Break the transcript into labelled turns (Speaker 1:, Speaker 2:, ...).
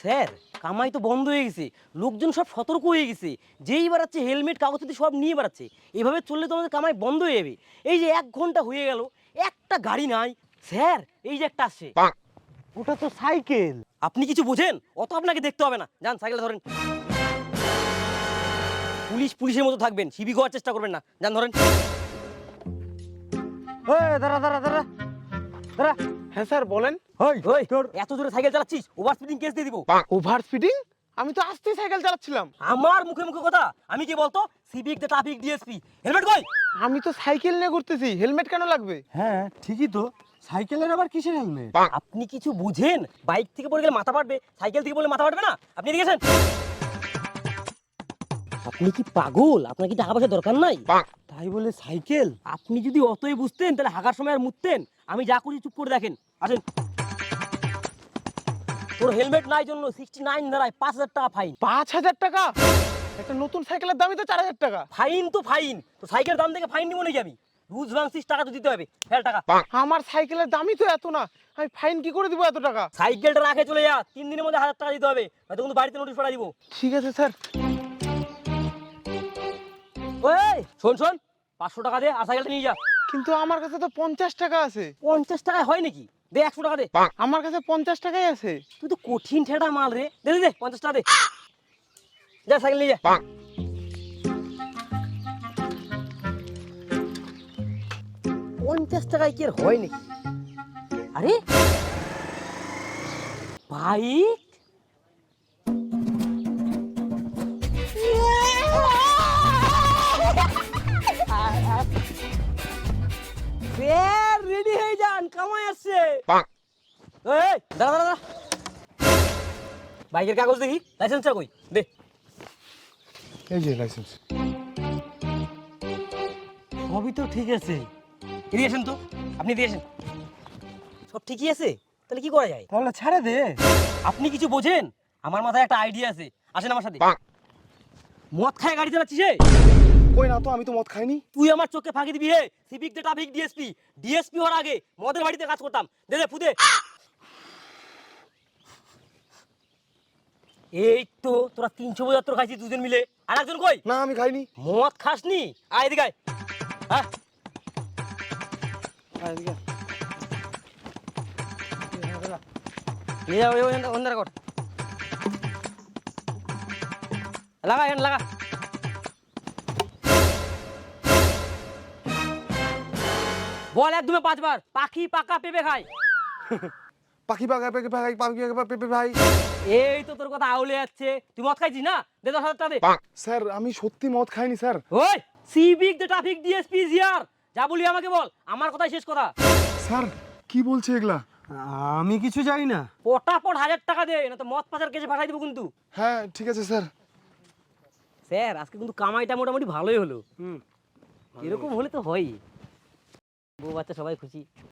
Speaker 1: Sir কামাই তো বন্ধ হয়ে গেছে। লোকজন সব সতর্ক হয়ে গেছে। যেই বাড়াচ্ছে হেলমেট কাগজপাতি সব নিয়ে বাড়াচ্ছে। এভাবে চললে তো আমাদের কামাই বন্ধ হয়ে যাবে। এই যে এক ঘণ্টা হয়ে গেল একটা গাড়ি নাই। স্যার এই যে একটা আসছে।
Speaker 2: ওটা তো সাইকেল।
Speaker 1: আপনি কিছু বোঝেন? অত আপনাকে দেখতে হবে না। যান সাইকেল ধরেন। পুলিশ পুলিশের মতো থাকবেন। সিবি হওয়ার চেষ্টা করবেন না। যান ধরেন।
Speaker 2: ওই দাঁড়া দাঁড়া দাঁড়া। দাঁড়া।
Speaker 3: হ্যাঁ স্যার বলেন।
Speaker 2: ওই
Speaker 1: ওই এত জোরে সাইকেল চালাচ্ছিস? ওভার স্পিডিং কেস দিয়ে দিব।
Speaker 3: ওভার স্পিডিং আমি তো আস্তে সাইকেল চালাচ্ছিলাম।
Speaker 1: আমার মুখে মুখে কথা। আমি কি বলতো? সিভিক ট্রাফিক ডিএসপি হেলমেট কই?
Speaker 3: আমি তো সাইকেল নিয়ে ঘুরতেছি। হেলমেট কেন লাগবে?
Speaker 2: হ্যাঁ ঠিকই তো। সাইকেলের আবার কিসের হেলমেট
Speaker 1: আপনি কিছু বুঝেন? বাইক থেকে পড়ে গেলে মাথা ফাটবে। সাইকেল থেকে পড়লে মাথা ফাটবে না? আপনি এদিকে আসেন। আপনি কি পাগল? আপনার কি টাকা পয়সা দরকার নাই?
Speaker 2: তাই বলে সাইকেল।
Speaker 1: আপনি যদি অতই বুঝতেন তাহলে হাগার সময় আর মুততেন। আমি যা করি চুপ করে দেখেন। আসেন। তোর হেলমেট নাই জন্য সিক্সটি নাইন ধারায় পাঁচ হাজার টাকা ফাইন
Speaker 3: পাঁচ হাজার টাকা? একটা নতুন সাইকেলের দামই তো চার হাজার টাকা।
Speaker 1: ফাইন তো ফাইন তো সাইকেল দাম থেকে ফাইন নিব নাকি আমি? রুজ ভাঙছিস টাকা তো দিতে হবে। ফেল টাকা।
Speaker 3: আমার সাইকেলের দামই তো এত না। আমি ফাইন কি করে দিব এত টাকা?
Speaker 1: সাইকেলটা রাখে চলে যা। তিন দিনের মধ্যে হাজার টাকা দিতে হবে। হয়তো কিন্তু বাড়িতে নোটিশ পাঠা দিব।
Speaker 3: ঠিক আছে স্যার
Speaker 1: ওই শোন শোন। পাঁচশো টাকা দে আর সাইকেলটা নিয়ে যা।
Speaker 3: কিন্তু আমার কাছে তো পঞ্চাশ টাকা আছে।
Speaker 1: পঞ্চাশ টাকায় হয় নাকি? দে একশো টাকা দে।
Speaker 3: আমার কাছে পঞ্চাশ টাকাই আছে।
Speaker 1: তুই তো কঠিন ঠেটা মাল রে। দে দে পঞ্চাশ টাকা দে। যা সাইকেল নিয়ে যা। পঞ্চাশ টাকায় কি আর হয় নাকি? আরে! বাইক? হয়ে যান কামাই আসছে। এই দাঁড়া দাঁড়া দাঁড়া। বাইকের কাগজ দেখি লাইসেন্সটা কই? দে।
Speaker 3: এই যে লাইসেন্স
Speaker 2: সবই তো ঠিক আছে।
Speaker 1: আসেন তো আপনি দিয়েছেন সব ঠিকই আছে? তাহলে কি করা যায়?
Speaker 2: তাহলে ছাড়ে দে।
Speaker 1: আপনি কিছু বোঝেন? আমার মাথায় একটা আইডিয়া আছে। আসেন আমার সাথে। মদ খায় গাড়ি চালাচ্ছিস হে?
Speaker 3: কই না তো আমি তো মদ খাইনি
Speaker 1: তুই আমার চোখে ফাঁকি দিবি হে সিভিক দে ট্রাফিক ডিএসপি ডিএসপি হওয়ার আগে মদের বাড়িতে কাজ করতাম দে দে ফুদে এই তো তোরা তিনশো পঁচাত্তর খাইছিস দুজন মিলে আর একজন কই
Speaker 3: না আমি খাইনি
Speaker 1: মদ খাসনি আয় এদিকে আয় হ্যাঁ নিয়ে যাও ওই অন্ধার কর লাগা এখানে লাগা বল এক দুমে পাঁচবার। পাখি পাকা পেঁপে খায়।
Speaker 3: পাখি পেকে ভাই পাখি পাখা পেপে ভাই
Speaker 1: এই তো তোর কথা আউলে যাচ্ছে। তুই মদ খাইছিস না? দে দশ হাজার টাকা দে।
Speaker 3: স্যার আমি সত্যি মদ খাইনি স্যার।
Speaker 1: ওই সিভিক দ্য ট্রাফিক ডিএসপি জিয়ার যা বলি আমাকে বল আমার কথাই শেষ কথা।
Speaker 3: স্যার কি বলছে এগুলা?
Speaker 2: আমি কিছু জানি না।
Speaker 1: পটাপট হাজার টাকা দে না তো মদ পাচার কেসে পাঠাই দেবো কিন্তু।
Speaker 3: হ্যাঁ ঠিক আছে স্যার।
Speaker 1: স্যার আজকে কিন্তু কামাইটা মোটামুটি ভালোই হলো। এরকম হলে তো হয়ই। বউ বাচ্চা সবাই খুশি।